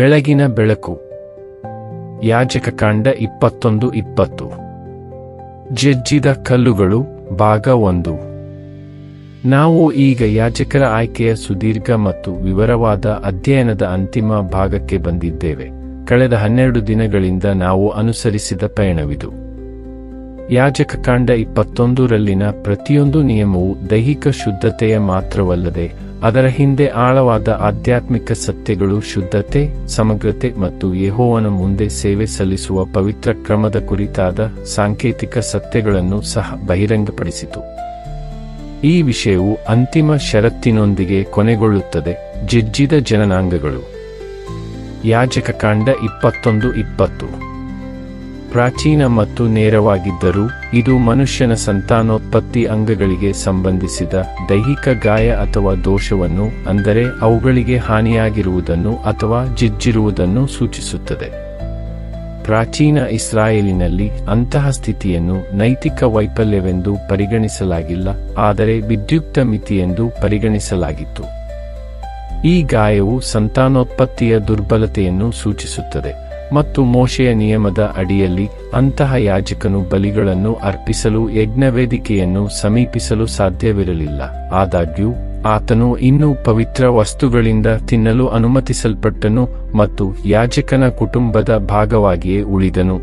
ಬೆಳಗಿನ ಬೆಳಕು. ಯಾಜಕ ಕಾಂಡ ಇಪ್ಪತ್ತೊಂದು ಇಪ್ಪತ್ತು. ಜಜ್ಜಿದ ಕಲ್ಲುಗಳು ಭಾಗ ಒಂದು. ನಾವು ಈಗ ಯಾಜಕರ ಆಯ್ಕೆಯ ಸುದೀರ್ಘ ಮತ್ತು ವಿವರವಾದ ಅಧ್ಯಯನದ ಅಂತಿಮ ಭಾಗಕ್ಕೆ ಬಂದಿದ್ದೇವೆ. ಕಳೆದ ಹನ್ನೆರಡು ದಿನಗಳಿಂದ ನಾವು ಅನುಸರಿಸಿದ ಪಯಣವಿದು. ಯಾಜಕ ಕಾಂಡ ಇಪ್ಪತ್ತೊಂದರಲ್ಲಿನ ಪ್ರತಿಯೊಂದು ನಿಯಮವು ದೈಹಿಕ ಶುದ್ಧತೆಯ ಮಾತ್ರವಲ್ಲದೆ ಅದರ ಹಿಂದೆ ಆಳವಾದ ಆಧ್ಯಾತ್ಮಿಕ ಸತ್ಯಗಳು ಶುದ್ಧತೆ, ಸಮಗ್ರತೆ ಮತ್ತು ಯೆಹೋವನ ಮುಂದೆ ಸೇವೆ ಸಲ್ಲಿಸುವ ಪವಿತ್ರ ಕ್ರಮದ ಕುರಿತಾದ ಸಾಂಕೇತಿಕ ಸತ್ಯಗಳನ್ನು ಸಹ ಬಹಿರಂಗಪಡಿಸಿತು. ಈ ವಿಷಯವು ಅಂತಿಮ ಷರತ್ತಿನೊಂದಿಗೆ ಕೊನೆಗೊಳ್ಳುತ್ತದೆ, ಜಜ್ಜಿದ ಜನನಾಂಗಗಳು. ಯಾಜಕ ಕಾಂಡ ಇಪ್ಪತ್ತೊಂದು ಇಪ್ಪತ್ತು. ಪ್ರಾಚೀನ ಮತ್ತು ನೇರವಾಗಿದ್ದರೂ, ಇದು ಮನುಷ್ಯನ ಸಂತಾನೋತ್ಪತ್ತಿ ಅಂಗಗಳಿಗೆ ಸಂಬಂಧಿಸಿದ ದೈಹಿಕ ಗಾಯ ಅಥವಾ ದೋಷವನ್ನು, ಅಂದರೆ ಅವುಗಳಿಗೆ ಹಾನಿಯಾಗಿರುವುದನ್ನು ಅಥವಾ ಜಿಜ್ಜಿರುವುದನ್ನು ಸೂಚಿಸುತ್ತದೆ. ಪ್ರಾಚೀನ ಇಸ್ರಾಯೇಲಿನಲ್ಲಿ ಅಂತಹ ಸ್ಥಿತಿಯನ್ನು ನೈತಿಕ ವೈಫಲ್ಯವೆಂದು ಪರಿಗಣಿಸಲಾಗಿಲ್ಲ, ಆದರೆ ವಿದ್ಯುಕ್ತ ಮಿತಿಯೆಂದು ಪರಿಗಣಿಸಲಾಗಿತ್ತು. ಈ ಗಾಯವು ಸಂತಾನೋತ್ಪತ್ತಿಯ ದುರ್ಬಲತೆಯನ್ನು ಸೂಚಿಸುತ್ತದೆ. ಮತ್ತು ಮೋಶೆಯ ನಿಯಮದ ಅಡಿಯಲ್ಲಿ ಅಂತಹ ಯಾಜಕನು ಬಲಿಗಳನ್ನು ಅರ್ಪಿಸಲು ಯಜ್ಞವೇದಿಕೆಯನ್ನು ಸಮೀಪಿಸಲು ಸಾಧ್ಯವಿರಲಿಲ್ಲ. ಆದಾಗ್ಯೂ, ಆತನು ಇನ್ನೂ ಪವಿತ್ರ ವಸ್ತುಗಳಿಂದ ತಿನ್ನಲು ಅನುಮತಿಸಲ್ಪಟ್ಟನು ಮತ್ತು ಯಾಜಕನ ಕುಟುಂಬದ ಭಾಗವಾಗಿಯೇ ಉಳಿದನು.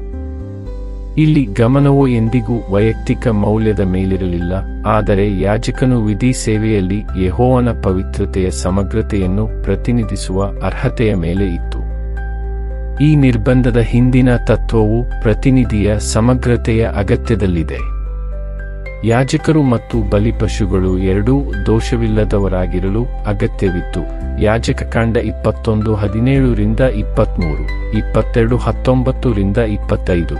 ಇಲ್ಲಿ ಗಮನವು ಎಂದಿಗೂ ವೈಯಕ್ತಿಕ ಮೌಲ್ಯದ ಮೇಲಿರಲಿಲ್ಲ, ಆದರೆ ಯಾಜಕನು ವಿಧಿ ಸೇವೆಯಲ್ಲಿ ಯೆಹೋವನ ಪವಿತ್ರತೆಯ ಸಮಗ್ರತೆಯನ್ನು ಪ್ರತಿನಿಧಿಸುವ ಅರ್ಹತೆಯ ಮೇಲೆ ಇತ್ತು. ಈ ನಿರ್ಬಂಧದ ಹಿಂದಿನ ತತ್ವವು ಪ್ರತಿನಿಧಿಯ ಸಮಗ್ರತೆಯ ಅಗತ್ಯದಲ್ಲಿದೆ. ಯಾಜಕರು ಮತ್ತು ಬಲಿಪಶುಗಳು ಎರಡೂ ದೋಷವಿಲ್ಲದವರಾಗಿರಲು ಅಗತ್ಯವಿತ್ತು. ಯಾಜಕ ಕಾಂಡ ಇಪ್ಪತ್ತೊಂದು ಹದಿನೇಳರಿಂದ ಇಪ್ಪತ್ಮೂರು, ಇಪ್ಪತ್ತೆರಡು ಹತ್ತೊಂಬತ್ತರಿಂದ ಇಪ್ಪತ್ತೈದು.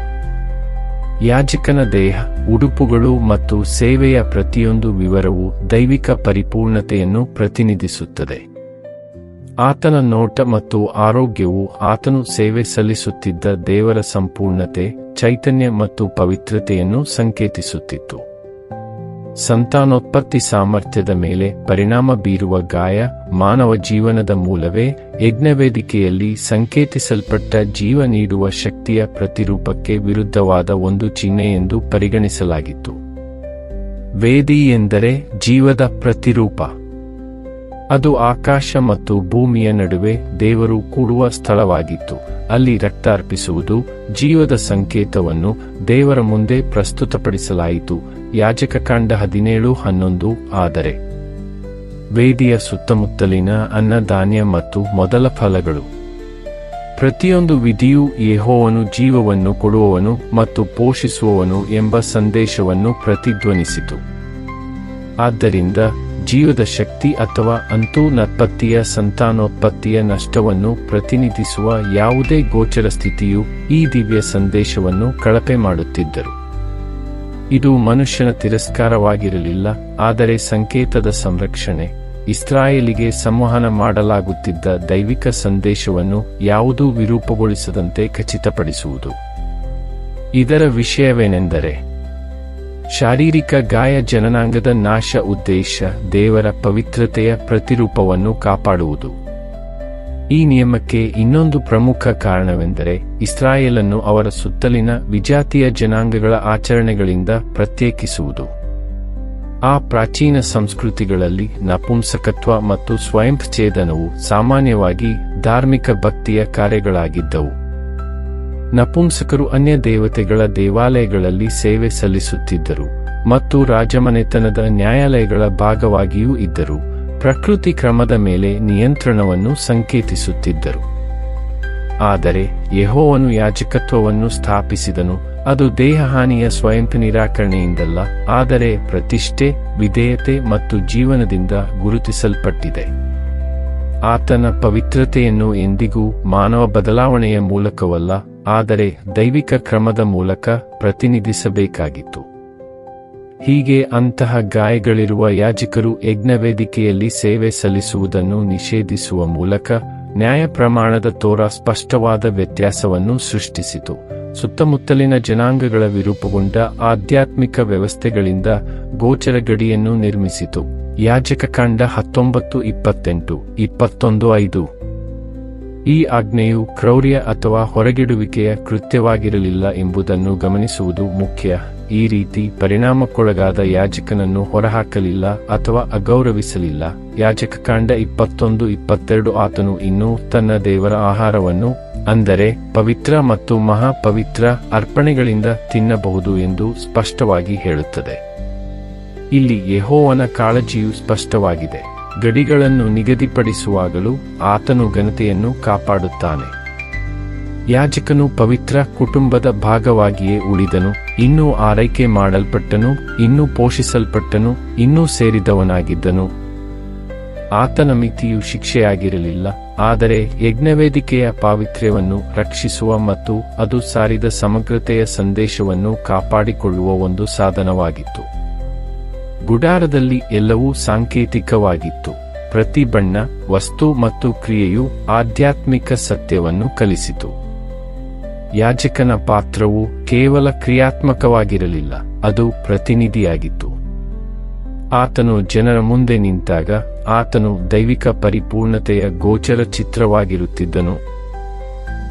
ಯಾಜಕನ ದೇಹ, ಉಡುಪುಗಳು ಮತ್ತು ಸೇವೆಯ ಪ್ರತಿಯೊಂದು ವಿವರವು ದೈವಿಕ ಪರಿಪೂರ್ಣತೆಯನ್ನು ಪ್ರತಿನಿಧಿಸುತ್ತದೆ. ಆತನ ನೋಟ ಮತ್ತು ಆರೋಗ್ಯವು ಆತನು ಸೇವೆ ಸಲ್ಲಿಸುತ್ತಿದ್ದ ದೇವರ ಸಂಪೂರ್ಣತೆ, ಚೈತನ್ಯ ಮತ್ತು ಪವಿತ್ರತೆಯನ್ನು ಸಂಕೇತಿಸುತ್ತಿತ್ತು. ಸಂತಾನೋತ್ಪತ್ತಿ ಸಾಮರ್ಥ್ಯದ ಮೇಲೆ ಪರಿಣಾಮ ಬೀರುವ ಗಾಯ, ಮಾನವ ಜೀವನದ ಮೂಲವೇ ಯಜ್ಞವೇದಿಕೆಯಲ್ಲಿ ಸಂಕೇತಿಸಲ್ಪಟ್ಟ ಜೀವ ನೀಡುವ ಶಕ್ತಿಯ ಪ್ರತಿರೂಪಕ್ಕೆ ವಿರುದ್ಧವಾದ ಒಂದು ಚಿಹ್ನೆ ಎಂದು ಪರಿಗಣಿಸಲಾಗಿತ್ತು. ವೇದಿ ಎಂದರೆ ಜೀವದ ಪ್ರತಿರೂಪ. ಅದು ಆಕಾಶ ಮತ್ತು ಭೂಮಿಯ ನಡುವೆ ದೇವರು ಕೂಡುವ ಸ್ಥಳವಾಗಿತ್ತು. ಅಲ್ಲಿ ರಕ್ತ ಅರ್ಪಿಸುವುದು ಜೀವದ ಸಂಕೇತವನ್ನು ದೇವರ ಮುಂದೆ ಪ್ರಸ್ತುತಪಡಿಸಲಾಯಿತು. ಯಾಜಕ ಕಾಂಡ ಹದಿನೇಳು ಹನ್ನೊಂದು, ಆದರೆ ವೇದಿಯ ಸುತ್ತಮುತ್ತಲಿನ ಅನ್ನಧಾನ್ಯ ಮತ್ತು ಮೊದಲ ಫಲಗಳು. ಪ್ರತಿಯೊಂದು ವಿಧಿಯೂ ಯೆಹೋವನು ಜೀವವನ್ನು ಕೊಡುವವನು ಮತ್ತು ಪೋಷಿಸುವವನು ಎಂಬ ಸಂದೇಶವನ್ನು ಪ್ರತಿಧ್ವನಿಸಿತು. ಆದ್ದರಿಂದ ಜೀವದ ಶಕ್ತಿ ಅಥವಾ ಅಂತೂನತ್ಪತ್ತಿಯ ಸಂತಾನೋತ್ಪತ್ತಿಯ ನಷ್ಟವನ್ನು ಪ್ರತಿನಿಧಿಸುವ ಯಾವುದೇ ಗೋಚರ ಸ್ಥಿತಿಯು ಈ ದಿವ್ಯ ಸಂದೇಶವನ್ನು ಕಳಪೆ ಮಾಡುತ್ತಿದ್ದರು. ಇದು ಮನುಷ್ಯನ ತಿರಸ್ಕಾರವಾಗಿರಲಿಲ್ಲ, ಆದರೆ ಸಂಕೇತದ ಸಂರಕ್ಷಣೆ, ಇಸ್ರಾಯೇಲಿಗೆ ಸಂವಹನ ಮಾಡಲಾಗುತ್ತಿದ್ದ ದೈವಿಕ ಸಂದೇಶವನ್ನು ಯಾವುದೂ ವಿರೂಪಗೊಳಿಸದಂತೆ ಖಚಿತಪಡಿಸುವುದು. ಇದರ ವಿಷಯವೇನೆಂದರೆ ಶಾರೀರಿಕ ಗಾಯ ಜನನಾಂಗದ ನಾಶ ಉದ್ದೇಶ ದೇವರ ಪವಿತ್ರತೆಯ ಪ್ರತಿರೂಪವನ್ನು ಕಾಪಾಡುವುದು. ಈ ನಿಯಮಕ್ಕೆ ಇನ್ನೊಂದು ಪ್ರಮುಖ ಕಾರಣವೆಂದರೆ ಇಸ್ರಾಯೇಲನ್ನು ಅವರ ಸುತ್ತಲಿನ ವಿಜಾತಿಯ ಜನಾಂಗಗಳ ಆಚರಣೆಗಳಿಂದ ಪ್ರತ್ಯೇಕಿಸುವುದು. ಆ ಪ್ರಾಚೀನ ಸಂಸ್ಕೃತಿಗಳಲ್ಲಿ ನಪುಂಸಕತ್ವ ಮತ್ತು ಸ್ವಯಂಛೇದನವು ಸಾಮಾನ್ಯವಾಗಿ ಧಾರ್ಮಿಕ ಭಕ್ತಿಯ ಕಾರ್ಯಗಳಾಗಿದ್ದವು. ನಪುಂಸಕರು ಅನ್ಯ ದೇವತೆಗಳ ದೇವಾಲಯಗಳಲ್ಲಿ ಸೇವೆ ಸಲ್ಲಿಸುತ್ತಿದ್ದರು ಮತ್ತು ರಾಜಮನೆತನದ ನ್ಯಾಯಾಲಯಗಳ ಭಾಗವಾಗಿಯೂ ಇದ್ದರು. ಪ್ರಕೃತಿ ಕ್ರಮದ ಮೇಲೆ ನಿಯಂತ್ರಣವನ್ನು ಸಂಕೇತಿಸುತ್ತಿದ್ದರು. ಆದರೆ ಯೆಹೋವನು ಯಾಜಕತ್ವವನ್ನು ಸ್ಥಾಪಿಸಿದನು. ಅದು ದೇಹಹಾನಿಯ ಸ್ವಯಂ ನಿರಾಕರಣೆಯಿಂದಲ್ಲ, ಆದರೆ ಪ್ರತಿಷ್ಠೆ, ವಿಧೇಯತೆ ಮತ್ತು ಜೀವನದಿಂದ ಗುರುತಿಸಲ್ಪಟ್ಟಿದೆ. ಆತನ ಪವಿತ್ರತೆಯನ್ನು ಎಂದಿಗೂ ಮಾನವ ಬದಲಾವಣೆಯ ಮೂಲಕವಲ್ಲ ಆದರೆ ದೈವಿಕ ಕ್ರಮದ ಮೂಲಕ ಪ್ರತಿನಿಧಿಸಬೇಕಾಗಿತ್ತು. ಹೀಗೆ ಅಂತಹ ಗಾಯಗಳಿರುವ ಯಾಜಕರು ಯಜ್ಞವೇದಿಕೆಯಲ್ಲಿ ಸೇವೆ ಸಲ್ಲಿಸುವುದನ್ನು ನಿಷೇಧಿಸುವ ಮೂಲಕ ನ್ಯಾಯ ಪ್ರಮಾಣದ ತೋರ ಸ್ಪಷ್ಟವಾದ ವ್ಯತ್ಯಾಸವನ್ನು ಸೃಷ್ಟಿಸಿತು. ಸುತ್ತಮುತ್ತಲಿನ ಜನಾಂಗಗಳ ವಿರೂಪಗೊಂಡ ಆಧ್ಯಾತ್ಮಿಕ ವ್ಯವಸ್ಥೆಗಳಿಂದ ಗೋಚರ ಗಡಿಯನ್ನು ನಿರ್ಮಿಸಿತು. ಯಾಜಕ ಕಾಂಡ ಹತ್ತೊಂಬತ್ತು ಇಪ್ಪತ್ತೆಂಟು, ಇಪ್ಪತ್ತೊಂದು ಐದು. ಈ ಆಜ್ಞೆಯು ಕ್ರೌರ್ಯ ಅಥವಾ ಹೊರಗಿಡುವಿಕೆಯ ಕೃತ್ಯವಾಗಿರಲಿಲ್ಲ ಎಂಬುದನ್ನು ಗಮನಿಸುವುದು ಮುಖ್ಯ. ಈ ರೀತಿ ಪರಿಣಾಮಕ್ಕೊಳಗಾದ ಯಾಜಕನನ್ನು ಹೊರಹಾಕಲಿಲ್ಲ ಅಥವಾ ಅಗೌರವಿಸಲಿಲ್ಲ. ಯಾಜಕ ಕಾಂಡ ಇಪ್ಪತ್ತೊಂದು ಇಪ್ಪತ್ತೆರಡು ಆತನು ಇನ್ನೂ ತನ್ನ ದೇವರ ಆಹಾರವನ್ನು, ಅಂದರೆ ಪವಿತ್ರ ಮತ್ತು ಮಹಾಪವಿತ್ರ ಅರ್ಪಣೆಗಳಿಂದ ತಿನ್ನಬಹುದು ಎಂದು ಸ್ಪಷ್ಟವಾಗಿ ಹೇಳುತ್ತದೆ. ಇಲ್ಲಿ ಯೆಹೋವನ ಕಾಳಜಿಯು ಸ್ಪಷ್ಟವಾಗಿದೆ. ಗಡಿಗಳನ್ನು ನಿಗದಿಪಡಿಸುವಾಗಲೂ ಆತನು ಘನತೆಯನ್ನು ಕಾಪಾಡುತ್ತಾನೆ. ಯಾಜಕನು ಪವಿತ್ರ ಕುಟುಂಬದ ಭಾಗವಾಗಿಯೇ ಉಳಿದನು, ಇನ್ನೂ ಆರೈಕೆ ಮಾಡಲ್ಪಟ್ಟನು, ಇನ್ನೂ ಪೋಷಿಸಲ್ಪಟ್ಟನು, ಇನ್ನೂ ಸೇರಿದವನಾಗಿದ್ದನು. ಆತನ ಮಿತಿಯು ಶಿಕ್ಷೆಯಾಗಿರಲಿಲ್ಲ, ಆದರೆ ಯಜ್ಞವೇದಿಕೆಯ ಪಾವಿತ್ರ್ಯವನ್ನು ರಕ್ಷಿಸುವ ಮತ್ತು ಅದು ಸಾರಿದ ಸಮಗ್ರತೆಯ ಸಂದೇಶವನ್ನು ಕಾಪಾಡಿಕೊಳ್ಳುವ ಒಂದು ಸಾಧನವಾಗಿತ್ತು. ಗುಡಾರದಲ್ಲಿ ಎಲ್ಲವೂ ಸಾಂಕೇತಿಕವಾಗಿತ್ತು. ಪ್ರತಿ ಬಣ್ಣ, ವಸ್ತು ಮತ್ತು ಕ್ರಿಯೆಯು ಆಧ್ಯಾತ್ಮಿಕ ಸತ್ಯವನ್ನು ಕಲಿಸಿತು. ಯಾಜಕನ ಪಾತ್ರವು ಕೇವಲ ಕ್ರಿಯಾತ್ಮಕವಾಗಿರಲಿಲ್ಲ, ಅದು ಪ್ರತಿನಿಧಿಯಾಗಿತ್ತು. ಆತನು ಜನರ ಮುಂದೆ ನಿಂತಾಗ, ಆತನು ದೈವಿಕ ಪರಿಪೂರ್ಣತೆಯ ಗೋಚರ ಚಿತ್ರವಾಗಿರುತ್ತಿದ್ದನು.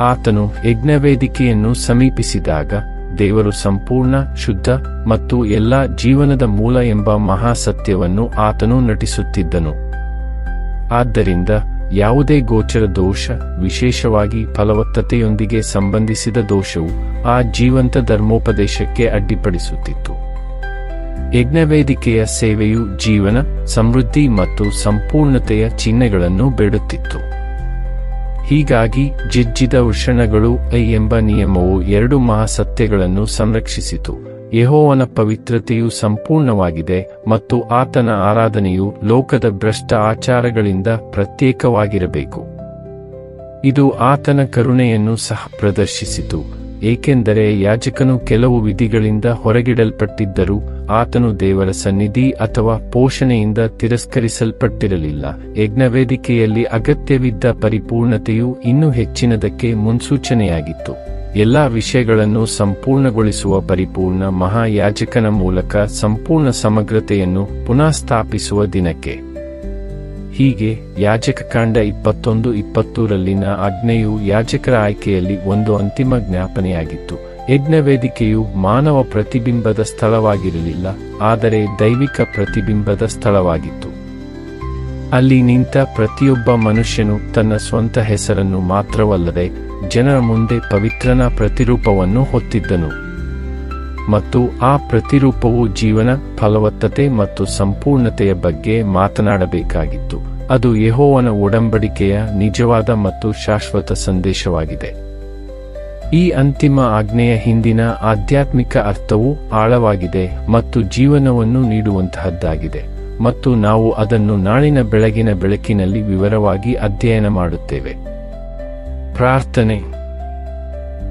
ಆತನು ಯಜ್ಞವೇದಿಕೆಯನ್ನು ಸಮೀಪಿಸಿದಾಗ ದೇವರು ಸಂಪೂರ್ಣ, ಶುದ್ಧ ಮತ್ತು ಎಲ್ಲ ಜೀವನದ ಮೂಲ ಎಂಬ ಮಹಾಸತ್ಯವನ್ನು ಆತನು ನಟಿಸುತ್ತಿದ್ದನು. ಆದ್ದರಿಂದ ಯಾವುದೇ ಗೋಚರ ದೋಷ, ವಿಶೇಷವಾಗಿ ಫಲವತ್ತತೆಯೊಂದಿಗೆ ಸಂಬಂಧಿಸಿದ ದೋಷವು ಆ ಜೀವಂತ ಧರ್ಮೋಪದೇಶಕ್ಕೆ ಅಡ್ಡಿಪಡಿಸುತ್ತಿತ್ತು. ಯಜ್ಞವೇದಿಕೆಯ ಸೇವೆಯು ಜೀವನ, ಸಮೃದ್ಧಿ ಮತ್ತು ಸಂಪೂರ್ಣತೆಯ ಚಿಹ್ನೆಗಳನ್ನು ಬೇಡುತ್ತಿತ್ತು. ಹೀಗಾಗಿ ಜಿಜ್ಜಿದ ವೃಷಣಗಳು ಐ ಎಂಬ ನಿಯಮವು ಎರಡು ಮಹಾಸತ್ಯಗಳನ್ನು ಸಂರಕ್ಷಿಸಿತು. ಯಹೋವನ ಪವಿತ್ರತೆಯು ಸಂಪೂರ್ಣವಾಗಿದೆ ಮತ್ತು ಆತನ ಆರಾಧನೆಯು ಲೋಕದ ಭ್ರಷ್ಟ ಆಚಾರಗಳಿಂದ ಪ್ರತ್ಯೇಕವಾಗಿರಬೇಕು. ಇದು ಆತನ ಕರುಣೆಯನ್ನು ಸಹ ಪ್ರದರ್ಶಿಸಿತು. ಏಕೆಂದರೆ ಯಾಜಕನು ಕೆಲವು ವಿಧಿಗಳಿಂದ ಹೊರಗಿಡಲ್ಪಟ್ಟಿದ್ದರೂ ಆತನು ದೇವರ ಸನ್ನಿಧಿ ಅಥವಾ ಪೋಷಣೆಯಿಂದ ತಿರಸ್ಕರಿಸಲ್ಪಟ್ಟಿರಲಿಲ್ಲ. ಯಜ್ಞವೇದಿಕೆಯಲ್ಲಿ ಅಗತ್ಯವಿದ್ದ ಪರಿಪೂರ್ಣತೆಯು ಇನ್ನೂ ಹೆಚ್ಚಿನದಕ್ಕೆ ಮುನ್ಸೂಚನೆಯಾಗಿತ್ತು. ಎಲ್ಲಾ ವಿಷಯಗಳನ್ನು ಸಂಪೂರ್ಣಗೊಳಿಸುವ ಪರಿಪೂರ್ಣ ಮಹಾಯಾಜಕನ ಮೂಲಕ ಸಂಪೂರ್ಣ ಸಮಗ್ರತೆಯನ್ನು ಪುನಃಸ್ಥಾಪಿಸುವ ದಿನಕ್ಕೆ. ಹೀಗೆ ಯಾಜಕ ಕಾಂಡ ಇಪ್ಪತ್ತೊಂದು, ಇಪ್ಪತ್ತೂರಲ್ಲಿನ ಆಜ್ಞೆಯು ಯಾಜಕರ ಆಯ್ಕೆಯಲ್ಲಿ ಒಂದು ಅಂತಿಮ ಜ್ಞಾಪನೆಯಾಗಿತ್ತು. ಯಜ್ಞವೇದಿಕೆಯು ಮಾನವ ಪ್ರತಿಬಿಂಬದ ಸ್ಥಳವಾಗಿರಲಿಲ್ಲ, ಆದರೆ ದೈವಿಕ ಪ್ರತಿಬಿಂಬದ ಸ್ಥಳವಾಗಿತ್ತು. ಅಲ್ಲಿ ನಿಂತ ಪ್ರತಿಯೊಬ್ಬ ಮನುಷ್ಯನು ತನ್ನ ಸ್ವಂತ ಹೆಸರನ್ನು ಮಾತ್ರವಲ್ಲದೆ ಜನರ ಮುಂದೆ ಪವಿತ್ರನ ಪ್ರತಿರೂಪವನ್ನು ಹೊತ್ತಿದ್ದನು. ಮತ್ತು ಆ ಪ್ರತಿರೂಪವು ಜೀವನ, ಫಲವತ್ತತೆ ಮತ್ತು ಸಂಪೂರ್ಣತೆಯ ಬಗ್ಗೆ ಮಾತನಾಡಬೇಕಾಗಿತ್ತು. ಅದು ಯೆಹೋವನ ಒಡಂಬಡಿಕೆಯ ನಿಜವಾದ ಮತ್ತು ಶಾಶ್ವತ ಸಂದೇಶವಾಗಿದೆ. ಈ ಅಂತಿಮ ಆಜ್ಞೆಯ ಹಿಂದಿನ ಆಧ್ಯಾತ್ಮಿಕ ಅರ್ಥವು ಆಳವಾಗಿದೆ ಮತ್ತು ಜೀವನವನ್ನು ನೀಡುವಂತಹದ್ದಾಗಿದೆ ಮತ್ತು ನಾವು ಅದನ್ನು ನಾಳಿನ ಬೆಳಗಿನ ಬೆಳಕಿನಲ್ಲಿ ವಿವರವಾಗಿ ಅಧ್ಯಯನ ಮಾಡುತ್ತೇವೆ. ಪ್ರಾರ್ಥನೆ.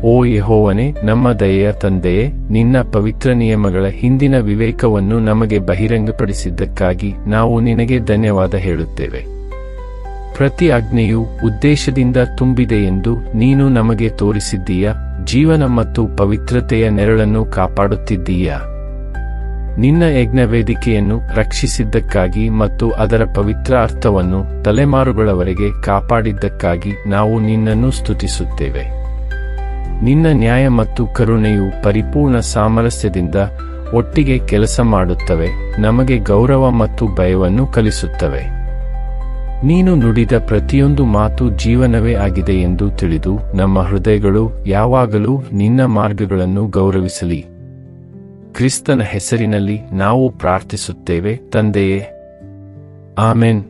ಓ ಯಹೋವನೇ, ನಮ್ಮ ದಯೆಯ ತಂದೆಯೇ, ನಿನ್ನ ಪವಿತ್ರ ನಿಯಮಗಳ ಹಿಂದಿನ ವಿವೇಕವನ್ನು ನಮಗೆ ಬಹಿರಂಗಪಡಿಸಿದ್ದಕ್ಕಾಗಿ ನಾವು ನಿನಗೆ ಧನ್ಯವಾದ ಹೇಳುತ್ತೇವೆ. ಪ್ರತಿ ಆಜ್ಞೆಯು ಉದ್ದೇಶದಿಂದ ತುಂಬಿದೆ ಎಂದು ನೀನು ನಮಗೆ ತೋರಿಸಿದ್ದೀಯ? ಜೀವನ ಮತ್ತು ಪವಿತ್ರತೆಯ ನೆರಳನ್ನು ಕಾಪಾಡುತ್ತಿದ್ದೀಯಾ? ನಿನ್ನ ಯಜ್ಞವೇದಿಕೆಯನ್ನು ರಕ್ಷಿಸಿದ್ದಕ್ಕಾಗಿ ಮತ್ತು ಅದರ ಪವಿತ್ರ ಅರ್ಥವನ್ನು ತಲೆಮಾರುಗಳವರೆಗೆ ಕಾಪಾಡಿದ್ದಕ್ಕಾಗಿ ನಾವು ನಿನ್ನನ್ನು ಸ್ತುತಿಸುತ್ತೇವೆ. ನಿನ್ನ ನ್ಯಾಯ ಮತ್ತು ಕರುಣೆಯು ಪರಿಪೂರ್ಣ ಸಾಮರಸ್ಯದಿಂದ ಒಟ್ಟಿಗೆ ಕೆಲಸ ಮಾಡುತ್ತವೆ, ನಮಗೆ ಗೌರವ ಮತ್ತು ಭಯವನ್ನು ಕಲಿಸುತ್ತವೆ. ನೀನು ನುಡಿದ ಪ್ರತಿಯೊಂದು ಮಾತು ಜೀವನವೇ ಆಗಿದೆ ಎಂದು ತಿಳಿದು ನಮ್ಮ ಹೃದಯಗಳು ಯಾವಾಗಲೂ ನಿನ್ನ ಮಾರ್ಗಗಳನ್ನು ಗೌರವಿಸಲಿ. ಕ್ರಿಸ್ತನ ಹೆಸರಿನಲ್ಲಿ ನಾವು ಪ್ರಾರ್ಥಿಸುತ್ತೇವೆ, ತಂದೆಯೇ. ಆಮೆನ್.